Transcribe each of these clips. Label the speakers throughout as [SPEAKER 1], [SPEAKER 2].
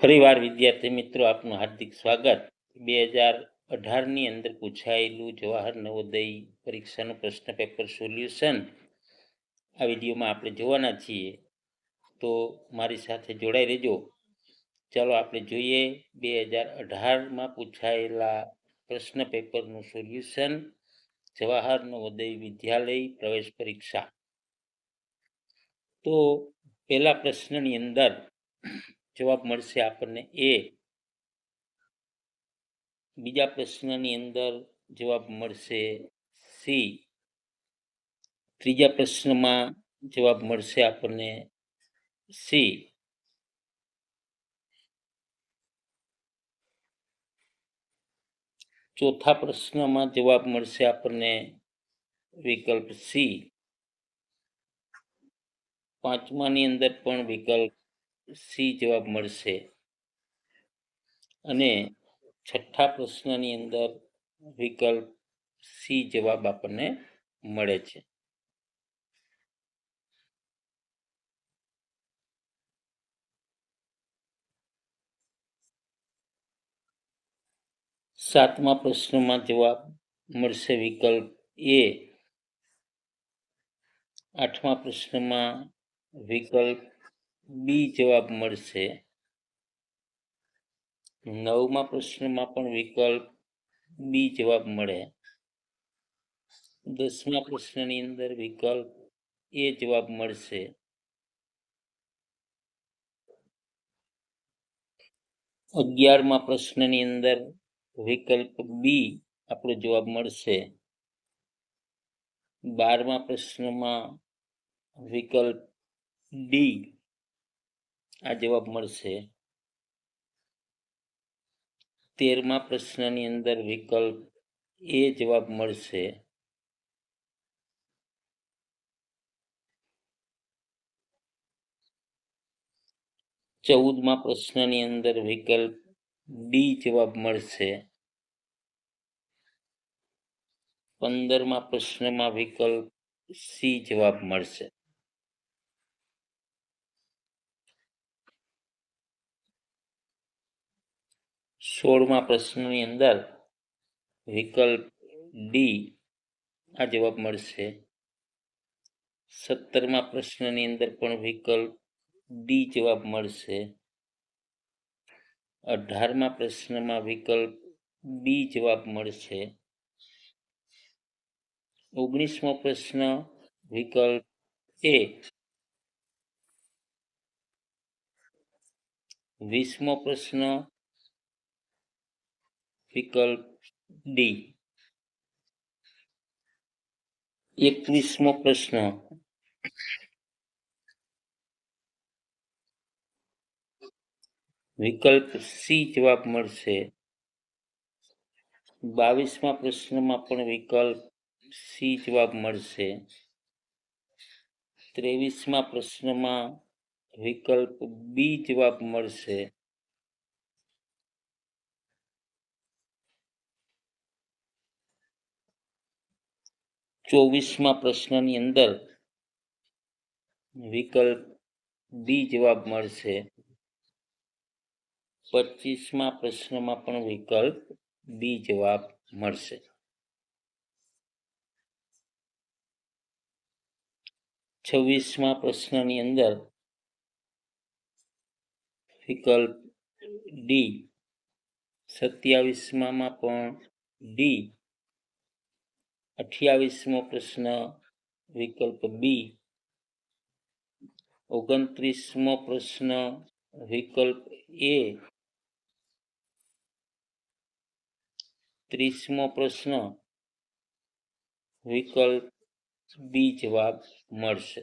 [SPEAKER 1] ફરીવાર વિદ્યાર્થી મિત્રો, આપનું હાર્દિક સ્વાગત. બે હજાર અઢારની અંદર પૂછાયેલું જવાહર નવોદય પરીક્ષાનું પ્રશ્ન પેપર સોલ્યુશન આ વિડીયોમાં આપણે જોવાના છીએ. તો મારી સાથે જોડાઈ રહેજો. ચાલો આપણે જોઈએ બે હજાર અઢારમાં પૂછાયેલા પ્રશ્ન પેપરનું સોલ્યુશન જવાહર નવોદય વિદ્યાલય પ્રવેશ પરીક્ષા. તો પહેલા પ્રશ્નની અંદર જવાબ મળશે આપણને એ. બીજા પ્રશ્નની અંદર જવાબ મળશે સી. ત્રીજા પ્રશ્નમાં જવાબ મળશે આપણને સી. ચોથા પ્રશ્નમાં જવાબ મળશે આપણને વિકલ્પ સી. પાંચમાની અંદર પણ વિકલ્પ સી જવાબ મળશે. અને છઠ્ઠા પ્રશ્નની અંદર વિકલ્પ સી જવાબ આપણને મળે છે. સાતમા પ્રશ્નમાં જવાબ મળશે વિકલ્પ એ. આઠમા પ્રશ્નમાં વિકલ્પ બી જવાબ મળશે. નવમા પ્રશ્નમાં પણ વિકલ્પ બી જવાબ મળે. દસમા પ્રશ્નની અંદર વિકલ્પ એ જવાબ મળશે. અગિયારમા પ્રશ્નની અંદર વિકલ્પ બી આપણો જવાબ મળશે. બારમા પ્રશ્નમાં વિકલ્પ ડી આ જવાબ મળશે. તેરમા પ્રશ્નની અંદર વિકલ્પ એ જવાબ મળશે. ચૌદમા પ્રશ્નની અંદર વિકલ્પ ડી જવાબ મળશે. પંદરમા પ્રશ્નમાં વિકલ્પ સી જવાબ મળશે. સોળમા પ્રશ્નની અંદર વિકલ્પ ડી આ જવાબ મળશે. સત્તરમા પ્રશ્નની અંદર પણ વિકલ્પ ડી જવાબ મળશે. અઢારમા પ્રશ્નમાં વિકલ્પ બી જવાબ મળશે. ઓગણીસમો પ્રશ્ન વિકલ્પ એ વીસમો પ્રશ્ન વિકલ્પ ડી એકવીસમો પ્રશ્ન વિકલ્પ સી જવાબ મળશે બાવીસમા પ્રશ્નમાં પણ વિકલ્પ સી જવાબ મળશે ત્રેવીસમા પ્રશ્નમાં વિકલ્પ બી જવાબ મળશે ચોવીસમા પ્રશ્નની અંદર વિકલ્પ બી જવાબ મળશે. પચીસમાં પ્રશ્નમાં પણ વિકલ્પ બી જવાબ મળશે. છવ્વીસમા પ્રશ્નની અંદર વિકલ્પ ડી. સત્યાવીસમાં પણ ડી. અઠ્યાવીસમો પ્રશ્ન વિકલ્પ બી ઓગણત્રીસમો પ્રશ્ન વિકલ્પ એ ત્રીસમો પ્રશ્ન વિકલ્પ બી જવાબ મળશે.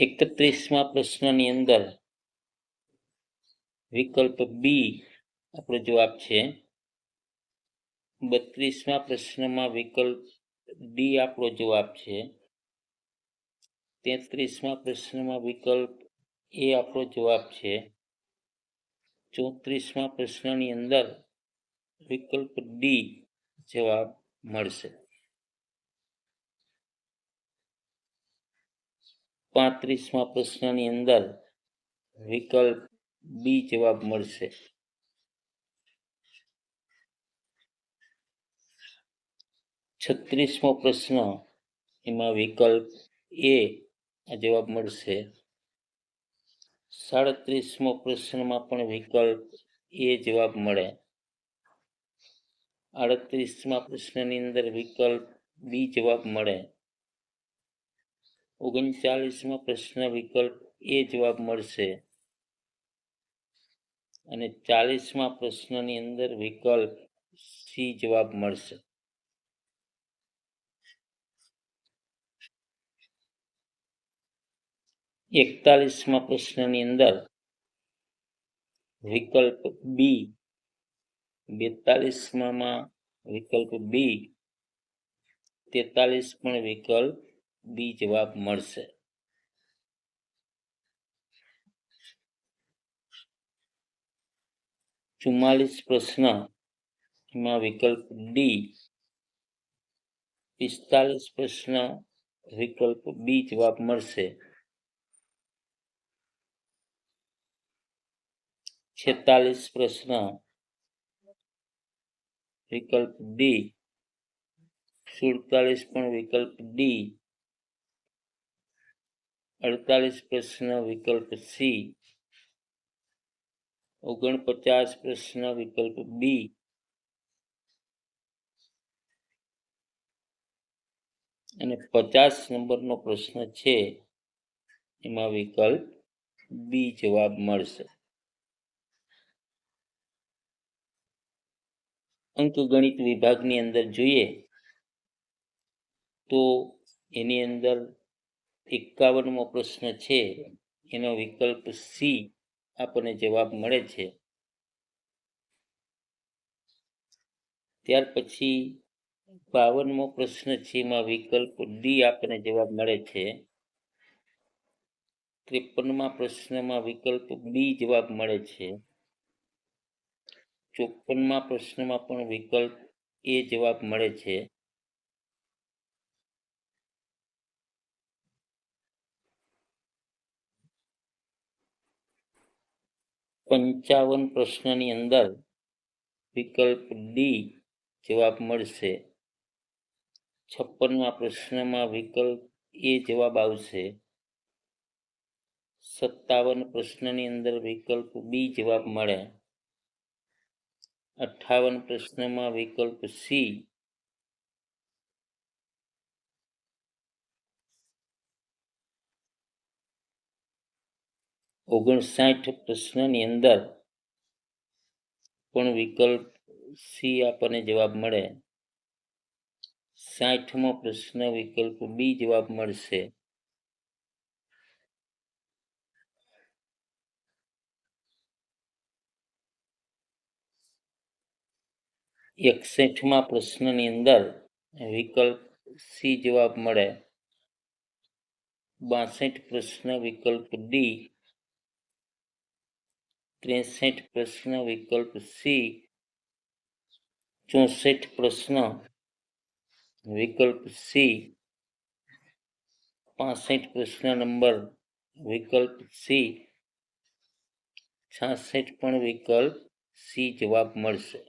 [SPEAKER 1] એકત્રીસમા પ્રશ્નની અંદર વિકલ્પ બી આપણો જવાબ છે. બત્રીસમા પ્રશ્નમાં વિકલ્પ ડી આપણો જવાબ છે. તેત્રીસમા પ્રશ્નમાં વિકલ્પ એ આપણો જવાબ છે. ચોત્રીસમાં પ્રશ્નની અંદર વિકલ્પ ડી જવાબ મળશે. પાંત્રીસમાં પ્રશ્નની અંદર વિકલ્પ બી જવાબ મળશે. છત્રીસમો પ્રશ્ન, એમાં વિકલ્પ એ જવાબ મળશે. સાડત્રીસમો પ્રશ્નમાં પણ વિકલ્પ એ જવાબ મળે. આડત્રીસમાં પ્રશ્નની અંદર વિકલ્પ બી જવાબ મળે. ઓગણચાલીસમાં પ્રશ્ન વિકલ્પ એ જવાબ મળશે. અને ચાલીસમાં પ્રશ્નની અંદર વિકલ્પ સી જવાબ મળશે. એકતાલીસમાં પ્રશ્નની અંદર વિકલ્પ બી બેતાલીસમાં વિકલ્પ બી તેતાલીસ પણ વિકલ્પ બી જવાબ મળશે ચુમ્માલીસ પ્રશ્ન એમાં વિકલ્પ ડી પિસ્તાલીસ પ્રશ્ન વિકલ્પ બી જવાબ મળશે છેતાલીસ પ્રશ્ન વિકલ્પ ડી સુડતાલીસ પણ વિકલ્પ ડી અડતાલીસ પ્રશ્ન વિકલ્પ સી, ઓગણપચાસ પ્રશ્ન વિકલ્પ બી, અને પચાસ નંબરનો પ્રશ્ન છે, એમાં વિકલ્પ બી જવાબ મળશે. અંકગણિત વિભાગની અંદર જોઈએ, તો એની અંદર એકાવનમો પ્રશ્ન છે. એનો વિકલ્પ સી આપણને જવાબ મળે છે. ત્યાર પછી બાવનમો પ્રશ્ન છે એમાં વિકલ્પ ડી આપણને જવાબ મળે છે. ત્રેપનમાં પ્રશ્નમાં વિકલ્પ બી જવાબ મળે છે. ચોપનમાં પ્રશ્નમાં પણ વિકલ્પ એ જવાબ મળે છે. પંચાવન પ્રશ્નની અંદર વિકલ્પ ડી જવાબ મળશે. છપ્પનમાં પ્રશ્નમાં વિકલ્પ એ જવાબ આવશે. સત્તાવન પ્રશ્નની અંદર વિકલ્પ બી જવાબ મળે. અઠાવન પ્રશ્નમાં વિકલ્પ સી ઓગણસાઠ પ્રશ્નની અંદર પણ વિકલ્પ સી આપણને જવાબ મળે. સાઠમો પ્રશ્ન વિકલ્પ બી જવાબ મળશે. એકસઠમાં પ્રશ્નની અંદર વિકલ્પ સી જવાબ મળે. બાસઠ પ્રશ્ન વિકલ્પ ડી ત્રેસઠ પ્રશ્ન વિકલ્પ સી ચોસઠ પ્રશ્ન વિકલ્પ સી પાસઠ પ્રશ્ન નંબર વિકલ્પ સી છાસઠ પણ વિકલ્પ સી જવાબ મળશે.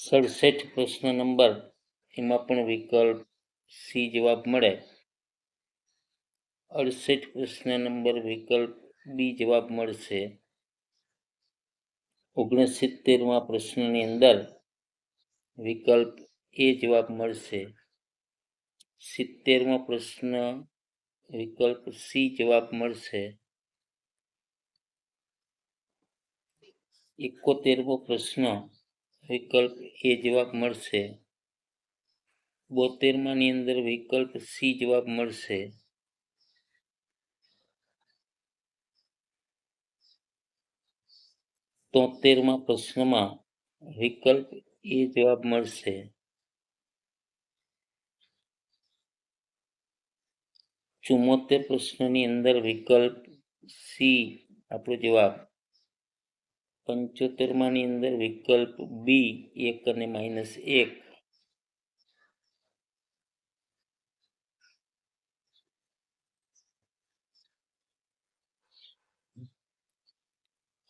[SPEAKER 1] સડસઠ પ્રશ્ન નંબર, એમાં પણ વિકલ્પ સી જવાબ મળે. અડસઠ પ્રશ્ન નંબર વિકલ્પ બી જવાબ મળશે ઓગણસિત્તેરમાં પ્રશ્નની અંદર વિકલ્પ એ જવાબ મળશે સિત્તેરમાં પ્રશ્ન વિકલ્પ સી જવાબ મળશે એકોતેરમો પ્રશ્ન વિકલ્પ એ જવાબ મળશે બોતેરમાની અંદર વિકલ્પ સી જવાબ મળશે તોતેરમાં પ્રશ્નમાં વિકલ્પ એ જવાબ મળશે. ચુમ્મોતેર પ્રશ્નની અંદર વિકલ્પ સી આપણો જવાબ. પંચોતેરમાંની અંદર વિકલ્પ બી એક અને માઇનસ એક.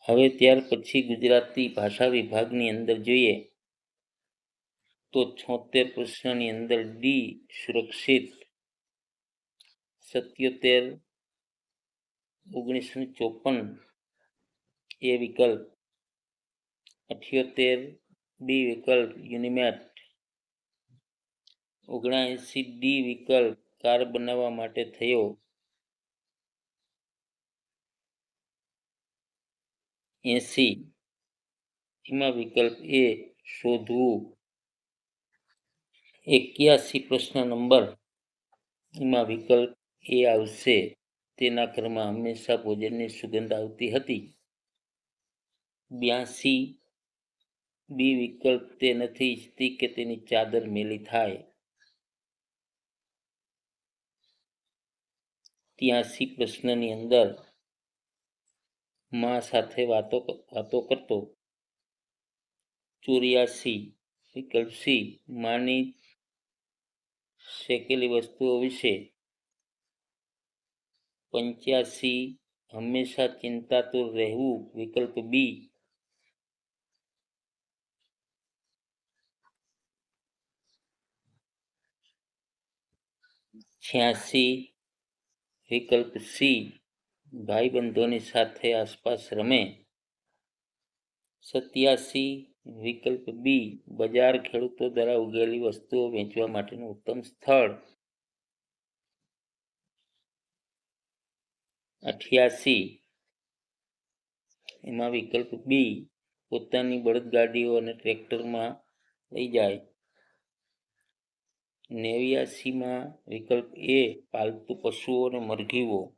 [SPEAKER 1] હવે ત્યાર પછી ગુજરાતી ભાષા વિભાગની અંદર જોઈએ તો છોતેર પ્રશ્નની અંદર ડી સુરક્ષિત, સત્યોતેર, ઓગણીસો ચોપન એ વિકલ્પ, અઠ્યોતેર બી વિકલ્પ, યુનિમેટ ઓગણએંસી ડી વિકલ્પ, કાર બનાવવા માટે થયો. એસી. એમાં વિકલ્પ એ શોધવું. એક્યાસી પ્રશ્ન નંબર. એમાં વિકલ્પ એ આવશે. તેના ઘરમાં હંમેશા ભોજનની સુગંધ આવતી હતી. બ્યાસી. બી વિકલ્પ તે નથી ઈચ્છતી કે તેની ચાદર મેલી થાય. ત્યાસી પ્રશ્નની અંદર મા સાથે વાતો વાતો કરતો. ચોર્યાસી વિકલ્પ સી માની શેકેલી વસ્તુઓ વિશે. પંચ્યાસી, હંમેશા ચિંતાતુર રહેવું, વિકલ્પ બી. છ્યાસી, વિકલ્પ સી. ભાઈબંધોની સાથે આસપાસ રમે. સત્યાસી વિકલ્પ બી, બજાર ખેડૂતો દ્વારા ઉગેલી વસ્તુઓ વેચવા માટેનું ઉત્તમ સ્થળ. અઠ્યાસી એમાં વિકલ્પ બી, પોતાની બળદગાડીઓ અને ટ્રેક્ટરમાં લઈ જાય. નેવ્યાસીમાં વિકલ્પ એ, પાલતુ પશુઓ અને મરઘીઓ.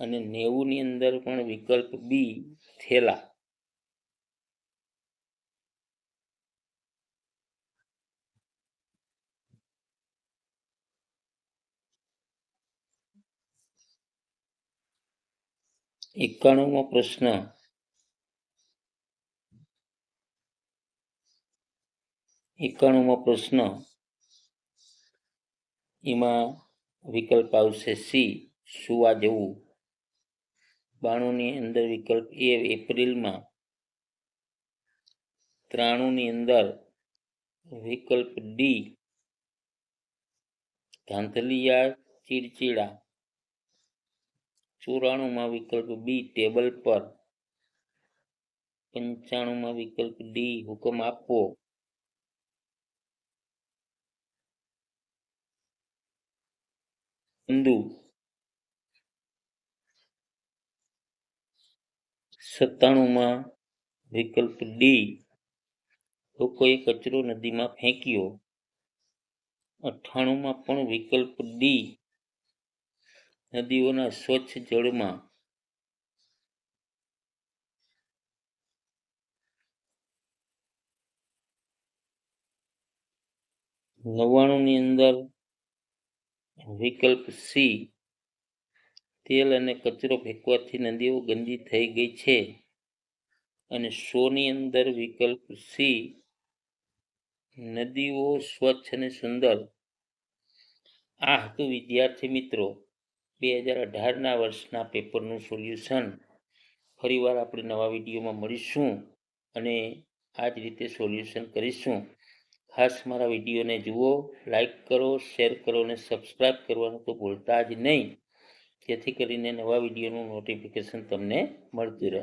[SPEAKER 1] અને નેવુંની અંદર પણ વિકલ્પ બી થેલા. એકાણુંમો પ્રશ્ન. એકાણુંમો પ્રશ્ન. એમાં વિકલ્પ આવશે સી સુવા જવું. બાણુંની અંદર વિકલ્પ એ એપ્રિલમાં ત્રાણુંની અંદર વિકલ્પ ડી ધાંધલિયા ચીડચીડા. ચોરાણુંમાં વિકલ્પ બી ટેબલ પર. પંચાણુંમાં વિકલ્પ ડી હુકમ આપવો. હિન્દુ સત્તાણુંમાં વિકલ્પ ડી લોકોએ કચરો નદીમાં ફેંક્યો. અઠ્ઠાણુંમાં પણ વિકલ્પ ડી નદીઓના સ્વચ્છ જળમાં. નવ્વાણુંની અંદર વિકલ્પ સી તેલ અને કચરો ફેંકવાથી નદીઓ ગંદી થઈ ગઈ છે. અને સોની અંદર વિકલ્પ સી, નદીઓ સ્વચ્છ અને સુંદર. આ હતું વિદ્યાર્થી મિત્રો, બે હજાર અઢારના વર્ષના પેપરનું સોલ્યુશન. ફરીવાર આપણે નવા વિડીયોમાં મળીશું અને આ જ રીતે સોલ્યુશન કરીશું. ખાસ મારા વિડીયોને જુઓ, લાઈક કરો, શેર કરો અને સબસ્ક્રાઈબ કરવાનું તો ભૂલતા જ નહીં. જેથી કરીને નવા વિડીયોનું નોટિફિકેશન તમને મળતું રહે.